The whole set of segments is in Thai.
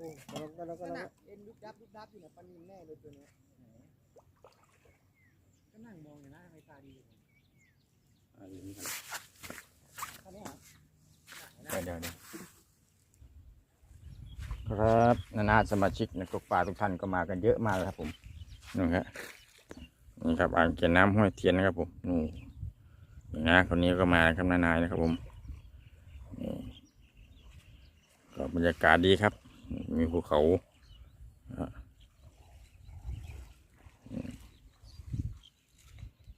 อ้ก็แล้วก็นั่นแล้วน่ะเอ็นยุบยับยุบยับอยู่นะปลานินแน่เลยตัวเนี้ยก็นั่งมองอยู่นะทำไมตาดีอยู่อ่าอย่างนี้กันท่านี้เหรอเดี๋ยวเดี๋ยวเดี๋ยวครับนานาสมาชิกนักตกปลาทุกท่านก็มากันเยอะมากเลยครับผมนี่ครับนี่ครับอ่างเก็บน้ำห้วยเทียนนะครับผมนี่นี่นะคนนี้ก็มานะครับนานายนะครับผมนี่ก็บรรยากาศดีครับ มีภูเขา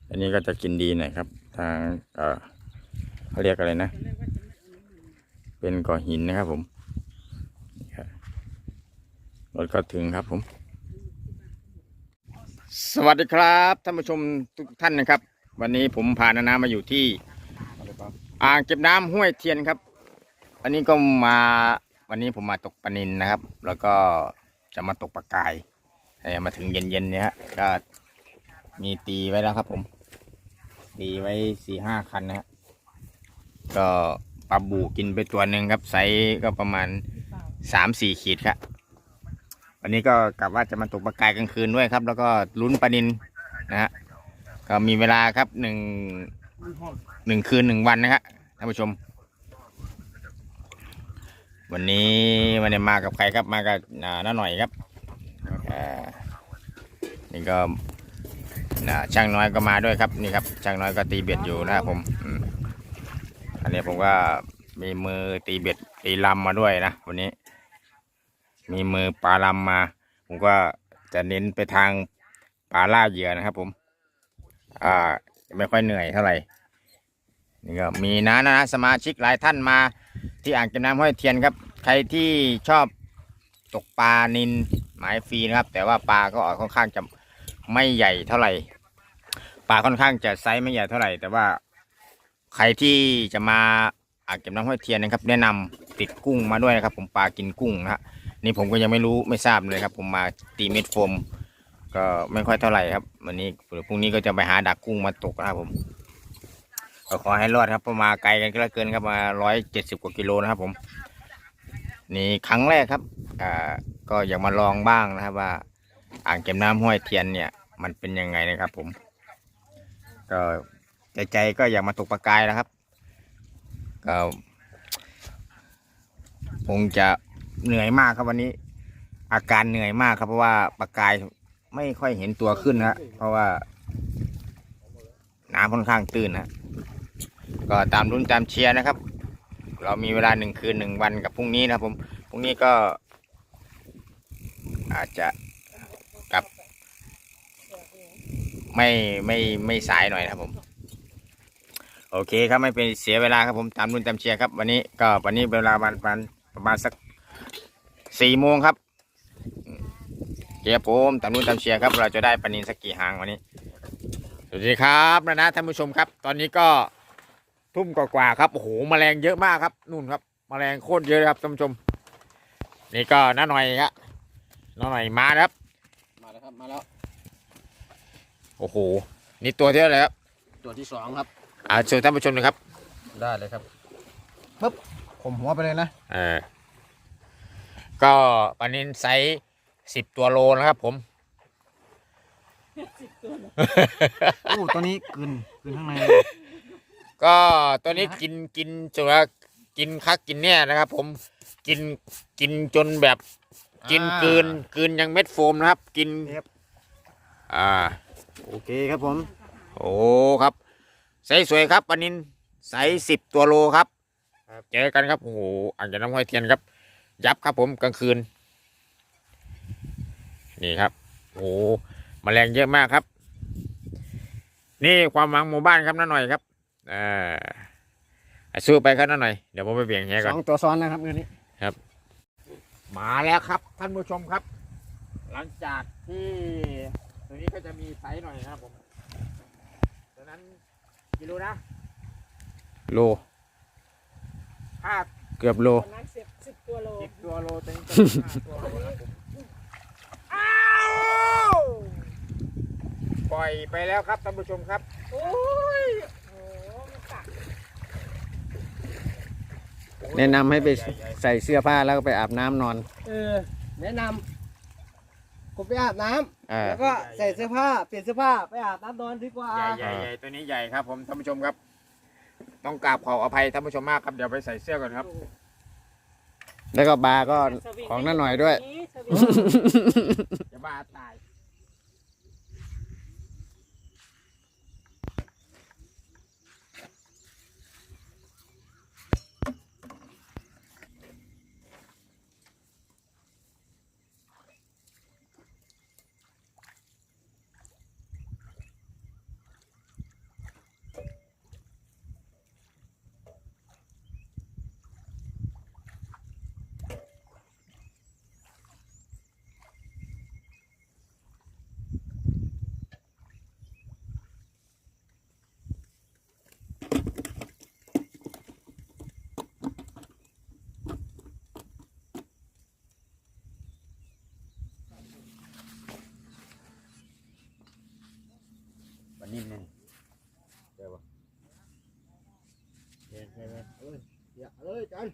อันนี้ก็จะกินดีหน่อยครับ ทางเขาเรียกอะไรนะ เป็นก่อหินนะครับผมรถก็ถึงครับผม สวัสดีครับท่านผู้ชมทุกท่านนะครับ วันนี้ผมพานานามาอยู่ที่อ่างเก็บน้ำห้วยเทียนครับ อันนี้ก็มา วันนี้ผมมาตกปลานินนะครับ แล้วก็จะมาตกปลากายมาถึงเย็นๆเนี่ยฮะก็มีตีไว้แล้วครับ ผม ตีไว้สี่ห้าคันนะฮะก็ปลาบูกินไปตัวหนึ่งครับไซส์ก็ประมาณสามสี่ขีดครับวันนี้ก็กลับว่าจะมาตกปลากายกลางคืนด้วยครับ แล้วก็ลุ้นปลานินนะฮะก็มีเวลาครับหนึ่งหนึ่งคืนหนึ่งวันนะครับท่านผู้ชม วันนี้ไมันได้มากับใครครับมากับน้าหน่อยครับนี่ก็ช่างน้อยก็มาด้วยครับนี่ครับช่างน้อยก็ตีเบ็ดอยู่นะครับผมอืมอันนี้ผมก็มีมือตีเบ็ดตีลำมาด้วยนะวันนี้ มีมือปลาลำมา ผมก็จะเน้นไปทางปลาล่าเหยื่อนะครับ ผม อ่าไม่ค่อยเหนื่อยเท่าไหร่นี่ก็มีนะนะสมาชิกหลายท่านมา ที่อ่างเก็บน้ำห้วยเทียนครับ ใครที่ชอบตกปลานินหมายฟรีนะครับ แต่ว่าปลาก็ออกค่อนข้างจะไม่ใหญ่เท่าไหร่ปลาค่อนข้างจะไซส์ไม่ใหญ่เท่าไหร่ แต่ว่าใครที่จะมาอ่างเก็บน้ำห้วยเทียนนะครับ แนะนำติดกุ้งมาด้วยนะครับ ผมปลากินกุ้งนะฮะนี่ผมก็ยังไม่รู้ไม่ทราบเลยครับ ผมมาตีเม็ดโฟมก็ไม่ค่อยเท่าไหร่ครับ วันนี้เดี๋ยวพรุ่งนี้ก็จะไปหาดักกุ้งมาตกนะครับผม ก็ขอให้รอดครับเพราะมาไกลกันก็เหลือเกินครับมาร้อยเจ็ดสิบกว่ากิโลนะครับผม นี่ครั้งแรกครับอ่าก็อยากมาลองบ้างนะครับว่า อ่างเก็บน้ำห้วยเทียนเนี่ย มันเป็นยังไงนะครับ ผม ก็ใจใจก็อยากมาตกปลากายนะครับ ก็คงจะเหนื่อยมากครับวันนี้ อาการเหนื่อยมากครับ เพราะว่าปลากายไม่ค่อยเห็นตัวขึ้นนะเพราะว่าน้ำค่อนข้างตื้นนะ ก็ตามรุ่นตามเชียร์นะครับ เรามีเวลาหนึ่งคืนหนึ่งวันกับพรุ่งนี้นะครับผมพรุ่งนี้ก็ อาจจะกลับ ไม่ไม่ไม่สายหน่อยนะครับผม โอเคครับไม่เป็นเสียเวลาครับผมตามรุ่นตามเชียร์ครับ วันนี้ก็วันนี้เวลาประมาณประมาณสักสี่โมงครับเกียร์ผมตามรุ่นตามเชียร์ครับ เราจะได้ปนินสักกี่หางวันนี้ สวัสดีครับนะนะท่านผู้ชมครับ ตอนนี้ก็ ทุ่มกว่าๆครับโอ้โหแมลงเยอะมากครับนู่นครับแมลงโคตรเยอะเลยครับท่านผู้ชม นี่ก็น้าหน่อยครับน้าหน่อยมาแล้วครับ มาแล้วครับมาแล้วโอ้โหนี่ตัวที่เท่าไหร่ครับตัวที่สองครับอ่าเชิญท่านผู้ชมเลยครับ ได้เลยครับปึ๊บผมหัวไปเลยนะเออก็ปลานินไซส์สิบตัวโลนะครับ ผมโอ้ตัวนี้กลืนกลืนข้างใน ก็ตัวนี้กินกินจนว่ากินคักกินเนี่ยนะครับ ผมกินกินจนแบบกินกลืนกลืนยังเม็ดโฟมนะครับ กินอ่า โอเคครับผม โอ้ครับไซส์สวยครับปลานินไซส์สิบตัวโลครับ เจอกันครับโอ้โหอ่างจากน้ำห้อยเทียนครับ ยับครับผมกลางคืน นี่ครับโอ้โหแมลงเยอะมากครับ นี่ความหวังหมู่บ้านครับน้าหน่อยครับ อ่าอะสู้ไปครับน้าหน่อย เดี๋ยวผมไปเบี่ยงแหสก่อนองตัวซ้อนนะครับเงินนี้มาแล้วครับท่านผู้ชมครับ หลังจากที่ตัวนี้ก็จะมีไซส์หน่อยนะครับผมตัวนั้นกิโลนะโลห้าเกือบโลประมาณสิบสิบตัวโลสิบตัวโลตัวนี้ก็ห้าตัวโลครับผมอ้าวปล่อยไปแล้วครับท่านผู้ชมครับโอ้ยโอ้โหมันกัด โอ้ แนะนำให้ไปใส่เสื้อผ้าแล้วก็ไปอาบน้ำนอนเออแนะนำผมไปอาบน้ำอ่าแล้วก็ใส่เสื้อผ้าเปลี่ยนเสื้อผ้าไปอาบน้ำนอนดีกว่า ใหญ่ใหญ่ใหญ่ตัวนี้ใหญ่ครับผมท่านผู้ชมครับ ต้องกราบขออภัยท่านผู้ชมมากครับเดี๋ยวไปใส่เสื้อก่อนครับ แล้วก็บาร์ก็ของน้าหน่อยด้วยสวิงจะบ้าตาย วันนี้นึงเดี๋ยว เห็นไหมเอ้ย อย่าเลยจัน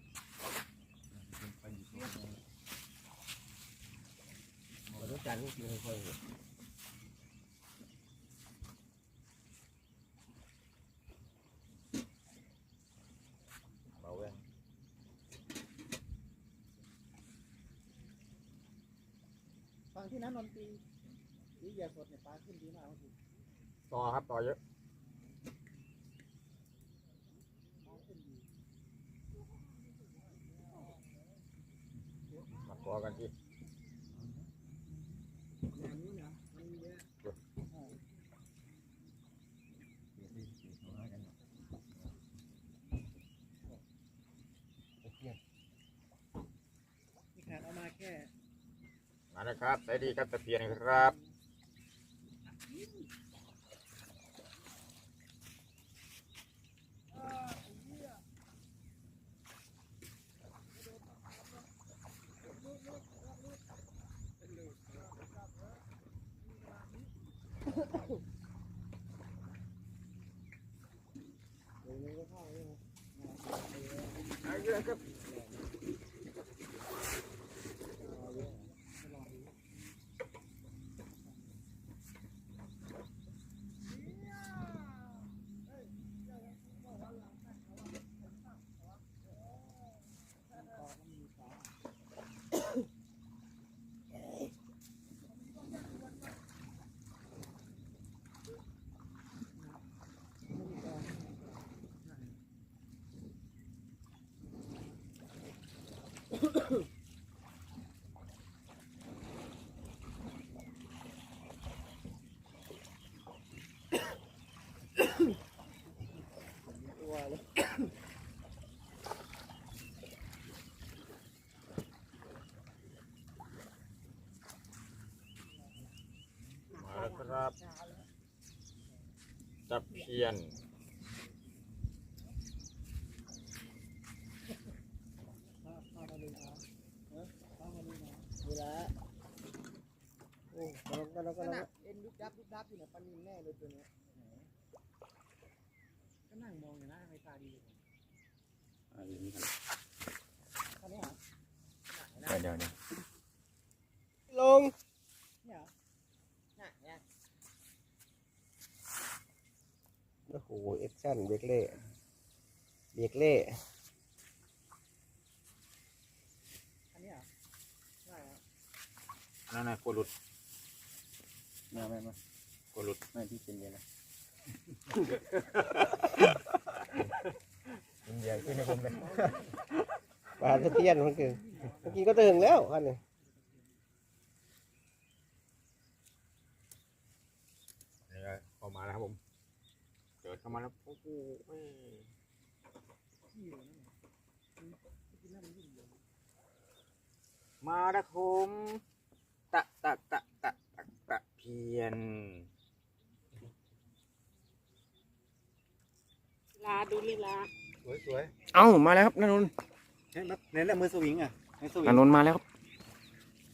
มาดูจันกินค่อยๆเบาเว้ยฟังที่นั้นนนตรีที่เหยียสดเนี่ยปลาขึ้นดีมากครับต่อครับ ต่อเยอะมาพ อกันที่งานนี้นะมันเยอะมีแขกเอามาแค่มาแล้วครับใส่ดีครับตะเพียนครับ มาครับตะเพียน เวลาโอ้กำลังกำลังกำลัง เอ็นยุบยับยุบยับอยู่เนี่ยปลานินแน่เลยตัวเนี้ยก็นั่งมองอยู่นะทำไมตาดีอยู่คันนี้เหรอเดี๋ยวเดี๋ยวเดี๋ยวลงเนี่ยเหรอน่ะเนี่ยโอ้โหเอ็กชั่นเบรกเล่เบรกเล่อันนี้เหรอใช่เหรอนั่นน่ะกลัวหลุด มาไม่มากลัวหลุดไม่พี่กินเยอะนะกินเยอะขึ้นในผมเลยปลาตะเพียนมันคือเมื่อกี้ก็ตึงแล้วคันนี้นี่ก็เข้ามาแล้วครับผมเกิดเข้ามาแล้วโอ้โหแม่ที่อยู่นั่นน่ะอืมกินแล้วมันยุ่งอยู่มาแล้วผมตะตะตะตะตะตะเพียน ลาดูลีลาสวยสวยเอ้ามาแล้วครับนนนท์เน้นเน้นมือสวิงอะเน้นสวินงนนท์มาแล้วครับ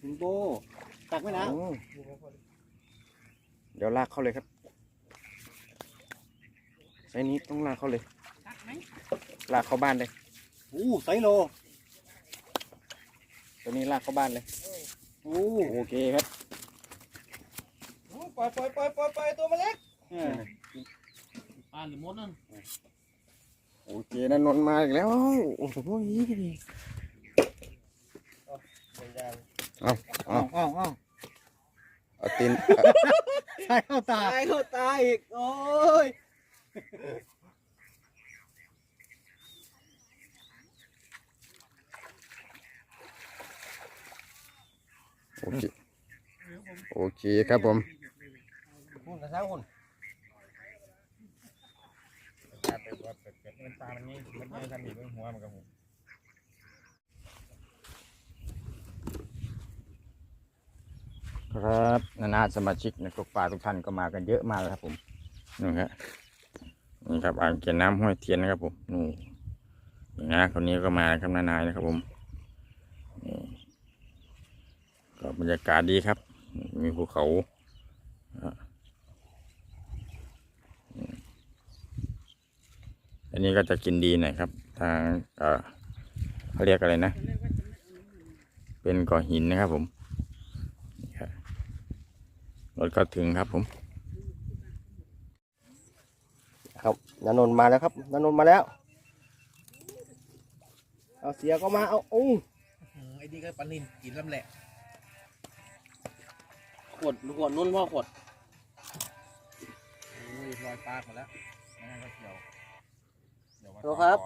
สิงโบตักไว้นะโอ้เดี๋ยวลากเข้าเลยครับไซส์นี้ต้องลากเข้าเลย ตักไหมลากเข้าบ้านเลยฮอู้ไซโลตัวนี้ลากเข้าบ้านเลยอู้โอเคครับ ปล่อยปล่อยปล่อยปล่อยปล่อยตัวมันเล็กปลาหรือมดนั่นโอเคนันนนท์มาอีกแล้วโอ้โหอ้าวอ้าวอ้าวเอาตีนใช่เข้าตาตายเข้าตายอีกโอ้ยโอเคโอเคครับผม คุณกระซ้าคุณตาเป็นว่าเป็ดเป็ดมันตามันนี่มันไม่ทำอีกเรื่องหัวมันกับหูครับนานาสมาชิกในกลุ่มป่าทุกท่านก็มากันเยอะมากเลยครับผมนี่ครับนี่ครับอ่างเก็บน้ำห้วยเทียนนะครับผมนู่นนี่นะคนนี้ก็มาครับนานายนะครับผมนี่ก็บรรยากาศดีครับ มีภูเขาอะอืม อันนี้ก็จะกินดีหน่อยครับ ทางเอ่อเขาเรียกอะไรนะ เป็นก่อหินนะครับผมนี่ครับรถก็ถึงครับผม ครับนันนนท์มาแล้วครับนันนนท์มาแล้ว เอาเสียก็มาเอาอู้ไอ้นี่ก็ปลานินกินลำแหละขวดขวดนุ่นพ่อขวดโอ้ยลอยปลาหมดแล้วฮัล โหลครับ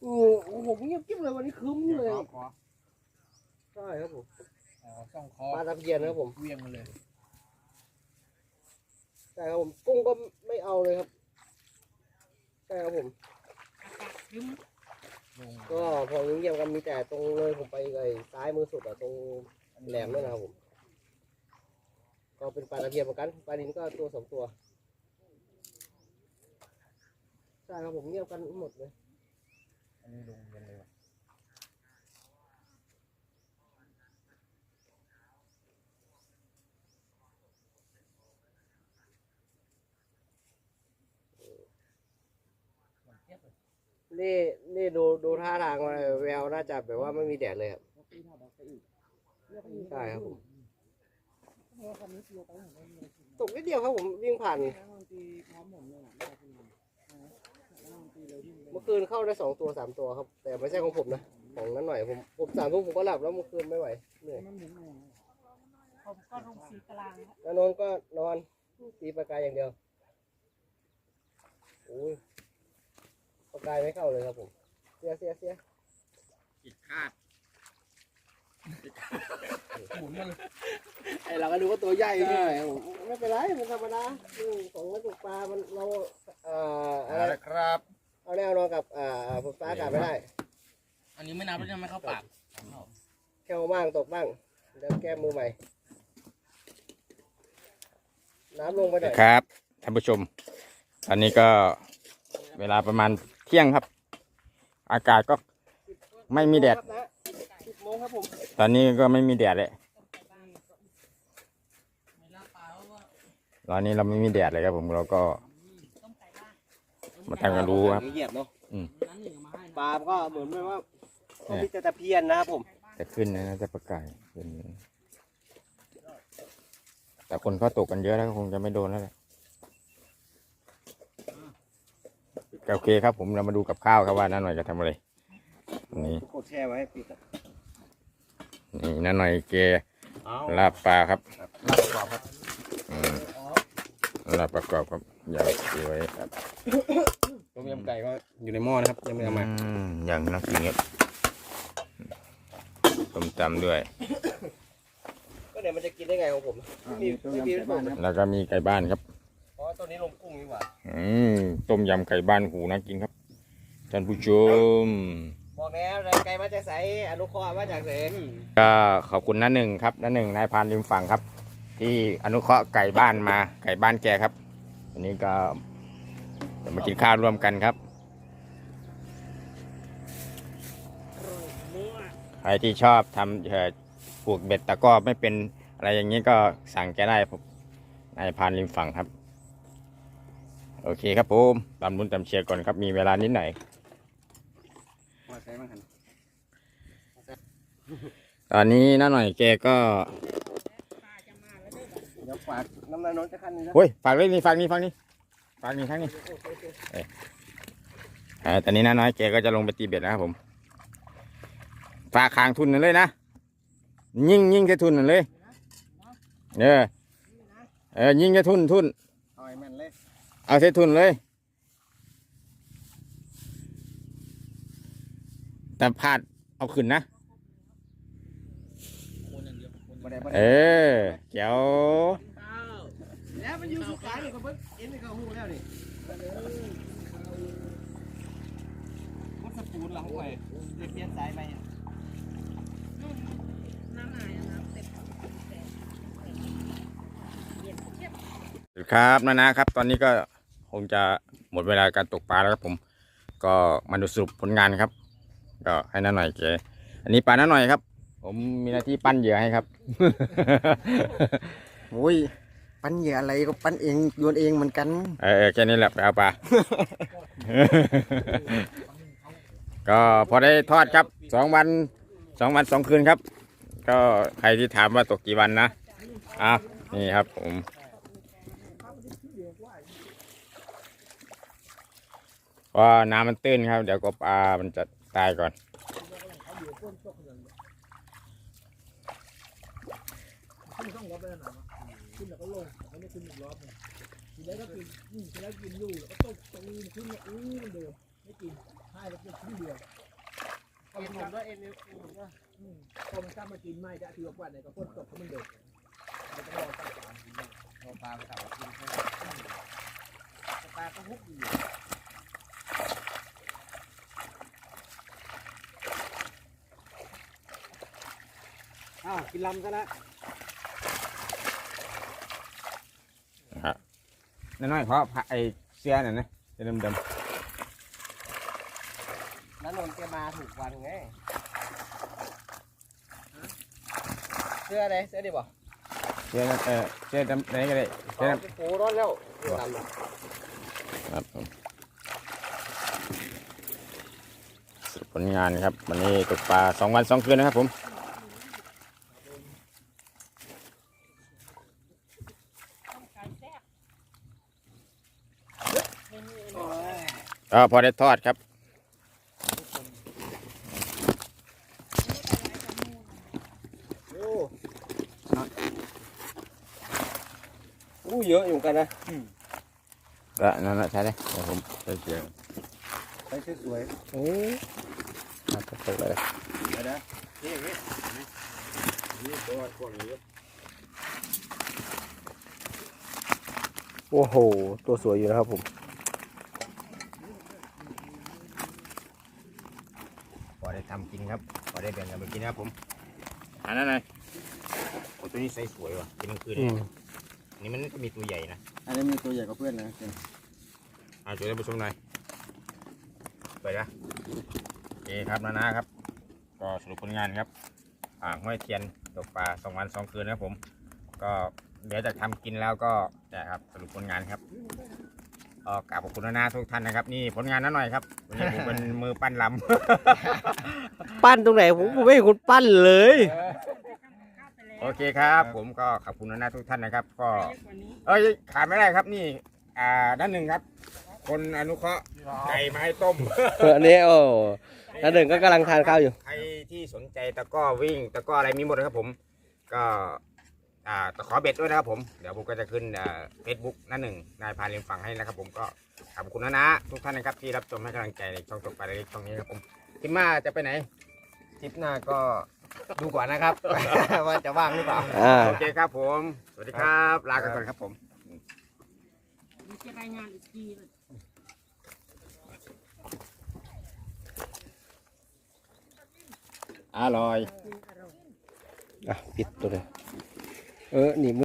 โอ้โหผมเงียบกิ๊บเลยวันนี้คืมเลย ขอใช่ครับผมอ๋อช่องคอปลาตะเพียนนะครับผมเวียงมาเลยใช่ครับผมกุ้งก็ไม่เอาเลยครับใช่ครับผมลงก็พอเงียบๆกันมีแต่ตรงเลยผมไปไอ้ซ้ายมือสุดอะตรงแหลมนั่นนะครับผม ก็เป็นปลาตะเพียนเหมือนกันปลาดินก็ตัวสองตัว ใช่ครับผมเงียบกันหมดเลย อันนี้ลงเย็นเลยว่ะนี่นี่ดูดูท่าทางมาแววน่าจะแบบว่าไม่มีแดดเลยครับใช่ครับผมตกนิดเดียวครับผมวิ่งผ่าน เมื่อคืนเข้าได้สองตัวสามตัวครับ แต่ไม่ใช่ของผมนะ ของนั้นหน่อยผมผมสามทุ่มผมก็หลับแล้วเมื่อคืนไม่ไหวเหนื่อยผมก็ลงสีกลางแล้วนอนก็นอนตีปากกายอย่างเดียวโอ้ยปากกายไม่เข้าเลยครับผม เสียเสียเสียผิดคาดหมุนมาเลยไอเราก็ดูว่าตัวใหญ่ใช่ไหมผมไม่เป็นไรมันธรรมดาอืมของนักตกปลามันเราเอ่ออะไรเอาละครับ เอาแนวนอนกับอ่าฝนฟ้าอากาศไม่ได้ อันนี้ไม่นับแล้วยังไม่เข้าปากแค่วบ้างตกบ้างเดี๋ยวแก้มือใหม่ น้ำลงไปหน่อยครับท่านผู้ชม ตอนนี้ก็เวลาประมาณเที่ยงครับ อากาศก็ไม่มีแดด ครับนะสิบโมงครับผมตอนนี้ก็ไม่มีแดดเลยตอนนี้เราไม่มีแดดเลยครับผมเราก็ต้มไก่บ้าน มาทำกันรู้ครับ เหยียบเนาะนั้นหนึ่งมาให้ปลาก็เหมือนว่าเขามีแต่ตะเพียนนะครับผมจะขึ้นนะน่าจะประกายขึ้นแต่คนเขาตกกันเยอะแล้วก็คงจะไม่โดนแล้วแหละโอเคครับ ผมเรามาดูกับข้าวครับว่าน้าหน่อยจะทำอะไร นี่กดแช่ไว้ให้ปิดอะนี่น้าหน่อยเกลาบปลาครับลาบกรอบครับอืม ลาบประกอบครับอย่าสวยครับต้มยำไก่ก็อยู่ในหม้อนะครับยังไม่เอามาอืมอย่างน่ากินครับต้มตำด้วยก็เดี๋ยวมันจะกินได้ไงของผมไม่มีไม่มีผมนะแล้วก็มีไก่บ้านครับเพราะว่าตัวนี้ลงกุ้งนี่หว่าอืมต้มยำไก่บ้านหูน่ากินครับท่านผู้ชมบอกแล้วไก่มาจากไสอนุเคราะห์มาจากไหนก็ขอบคุณน้าหนึ่งครับน้าหนึ่งนายพรานริมฝั่งครับ ที่อนุเคราะห์ไก่บ้านมาไก่บ้านแกครับวันนี้ก็จะมากินข้าวร่วมกันครับใครที่ชอบทำเอ่อปลูกเบ็ดตะกร้อไม่เป็นอะไรอย่างนี้ก็สั่งแกได้ผมนายพรานริมฝั่งครับ โอโอเคครับผมตามรุนตามเชียร์ก่อนครับมีเวลานิดหน่อยว่าใส่มั้งหันตอนนี้น้าหน่อยแกก็ เดี๋ยวฝากน้ำมันนนท์จะขั้นนี้นะโอ้ยฝากเลยนี่ฝากนี่ฝากนี่ฝากนี่ข้างนี้เอ้ยเอ่อตอนนี้น้าน้อยแกก็จะลงไปตีเบ็ดนะครับผมฝากคางทุนนั่นเลยนะยิ่งยิ่งจะทุนนั่นเลยเออเออยิ่งจะทุนทุนเอาไอ้แม่นเลยเอาเททุนเลย แต่พลาดเอาขึ้นนะ บ่ได้บ่ เอได้อเจ๋วแล้วมันอยู่สุขายนี่ก็เพิ่งเอ็นนี่ก็หูแล้วนี่วัดสปูนหลังไว้เดี๋ยวเปลี่ยนสายไหมอะน้ำอายน้ำเต็มเย็นเทียบครับนะนะครับ ตอนนี้ก็คงจะหมดเวลาการตกปลาแล้วครับผม ก็มาดูสรุปผลงานครับ ก็ให้น้าหน่อยเก๋อันนี้ปลาน้าหน่อยครับ ผมมีหน้าที่ปั้นเหยื่อให้ครับ โอ้ยปั้นเหยื่ออะไรก็ปั้นเองโยนเองเหมือนกันเออเออแค่นี้แหละไปเอาปลา ก็พอได้ทอดครับสองวันสองวันสองคืนครับ ก็ใครที่ถามว่าตกกี่วันนะอ้าวนี่ครับผม ว่าน้ำมันตื้นครับ เดี๋ยวก็ปลามันจะตายก่อน ขึ้นต้อง รอบไปแล้วนะขึ้นแล้วก็ลงแล้วไม่ขึ้นอีกรอบหนึงทีแรกก็กินอืมทีแรกกินอยู่แล้วก็ตกตีนขึ้นมาอื้มันเดิมไม่กินให้แล้วกินทีเดียวพอเอ็นมันผมด้วเอ็นผมด้วยอืมพอมันกลับมากินไม่จะถือว่าเนี่ยก็พ่นตกเพราะมันเดิมมันก็รอตั้งสากินเอาปลาไปกับกินให้ปลาก็ฮุบอยู่อ้าวกินลำซะแล้ น้อยๆเพราะไอเสื้อน่ะนะเสื้อดำแล้วนนท์แกมาถูกวันไงเสื้ออะไรเสื้อดิบ่ๆเสื้อนั่นเออเสื้อดำไหนก็ได้เสื้อเอาดำไปปูร้อนแล้วเสื้อดำอะครับผมสรุปผลงานครับ วันนี้ตกปลาสองวันสองคืนนะครับผมต้มไก่แซ่บเมนูอื่น ก็พอได้ทอดครับโอ้อู้เยอะอยู่กันนะก็นั่นแหละใช่เลยเดี๋ยวผมไปเจอไปสวยโอ้ครับตกเลยๆเดี๋ยวนะนี่อย่างนี้นี่ตัวพวกนี้โอ้โห ตัวสวยอยู่นะครับผม พอได้ทำกินครับ พอได้แบ่งกันไปกินนะ ครับผมอันนั้นเลยโอ้ตัวนี้ไซส์สวยว่ะกินกลางคืนอืมอันนี่มันก็มีตัวใหญ่นะอันนี้มีตัวใหญ่กว่าเพื่อนนะเอาช่วยท่านผู้ชมหน่อยเปิดนะโอเคครับนานะครับ ก็สรุปผลงานครับอ่างห้วยเทียนตกปลาสองวันสองคืนนะครับผม ก็เดี๋ยวจะทำกินแล้วก็จะครับสรุปผลงานครับก็กราบขอบคุณนาทุกท่านนะครับ นี่ผลงานน้าหน่อยครับวันนี้ผมเป็นมือปั้นลำ ปั้นตรงไหนผมผมไม่เห็นคุณปั้นเลยข้าวไปแล้วโอเคครับ ผมก็ขอบคุณนาทุกท่านนะครับ ก็เยอะกว่านี้เอ้ยขาดไม่ได้ครับนี่ อ่าด้านหนึ่งครับ คนอนุเคราะห์ไก่มาให้ต้ม อันนี้โอ้แล้วหนึ่งก็กำลังทานข้าวอยู่ ใครที่สนใจตะกร้อวิ่งตะกร้ออะไรมีหมดเลยครับผม ก็อ่าขอเบ็ดด้วยนะครับผม เดี๋ยวผมก็จะขึ้นเฟซบุ๊กหน้าหนึ่งนายพาเลียงฝั่งให้นะครับผมก็ขอบคุณนะนะทุกท่านนะครับที่รับชมให้กำลังใจในช่องตกปลาเล็กช่องนี้ครับผมทิมมาจะไปไหน ทริปหน้าก็ดูก่อนนะครับ ว่าจะว่างหรือเปล่าอ่า โอเคครับผม สวัสดีครับลากันก่อนครับผมมีจะรายงานอีกทีเลยอร่อย อะปิดตัวเลยเออหนีบ